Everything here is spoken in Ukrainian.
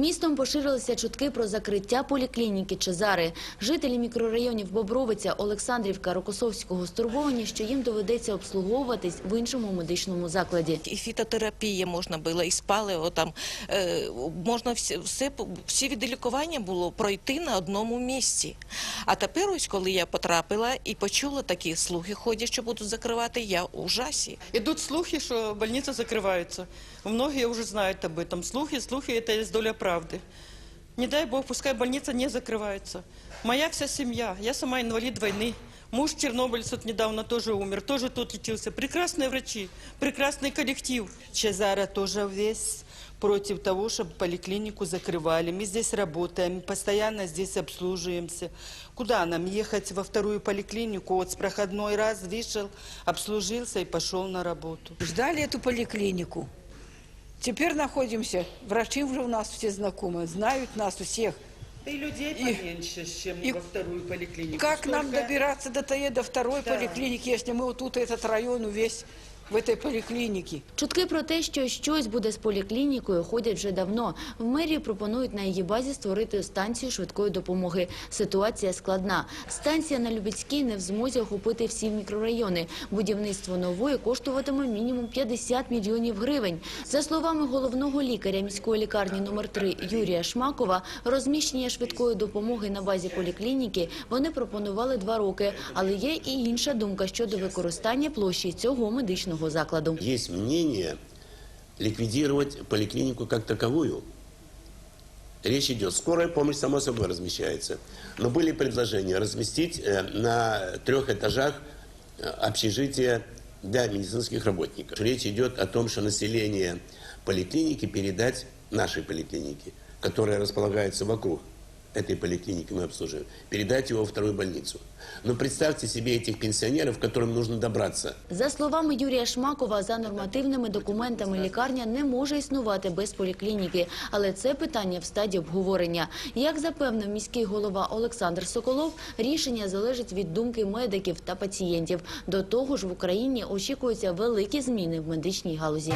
Містом поширилися чутки про закриття поліклініки Чезари. Жителі мікрорайонів Бобровиця, Олександрівка, Рокосовського стурбовані, що їм доведеться обслуговуватись в іншому медичному закладі. І фітотерапія можна було, і спали там. Е, можна всі, всі відлікування було пройти на одному місці. А тепер, ось коли я потрапила і почула такі слухи, ходять, що будуть закривати, я у ужасі. Идут слухи, что больница закрывается. Многие уже знают об этом. Слухи, слухи – это есть доля правды. Не дай бог, пускай больница не закрывается. Моя вся семья, я сама инвалид войны. Муж чернобыльец вот недавно тоже умер, тоже тут лечился. Прекрасные врачи, прекрасный коллектив. Чезаро тоже весь против того, чтобы поликлинику закрывали. Мы здесь работаем, постоянно здесь обслуживаемся. Куда нам ехать во вторую поликлинику? Вот с проходной раз вышел, обслужился и пошел на работу. Ждали эту поликлинику. Теперь находимся, врачи уже у нас все знакомые, знают нас всех. И людей И- поменьше, чем и во вторую поликлинику. Как нам Столько- добираться до ТЕ, до второй Да. поликлиники, если мы вот тут этот район весь в этой поликлинике? Чутки про те, що щось буде з поліклінікою, ходять вже давно. В мерії пропонують на її базі створити станцію швидкої допомоги. Ситуація складна. Станція на Любецькій не в змозі охопити всі мікрорайони. Будівництво нової коштуватиме мінімум 50 мільйонів гривень. За словами головного лікаря міської лікарні номер 3 Юрія Шмакова, розміщення швидкої допомоги на базі поліклініки вони пропонували два роки. Але є і інша думка щодо використання площі цього медичного закладу. Есть мнение ликвидировать поликлинику как таковую. Речь идет, скорая помощь, само собой, размещается. Но были предложения разместить э, на трех этажах э, общежития для медицинских работников. Речь идет о том, что население поликлиники передать нашей поликлинике, которая располагается вокруг этой поликлиники мы обслуживаем, передать его во вторую больницу. Но представьте себе этих пенсионеров, которым нужно добраться За словами Юрія Шмакова, за нормативними документами лікарня не може існувати без поліклініки, але це питання в стадії обговорення. Як запевнив міський голова Олександр Соколов, рішення залежить від думки медиків та пацієнтів. До того ж, в Україні очікуються великі зміни в медичній галузі.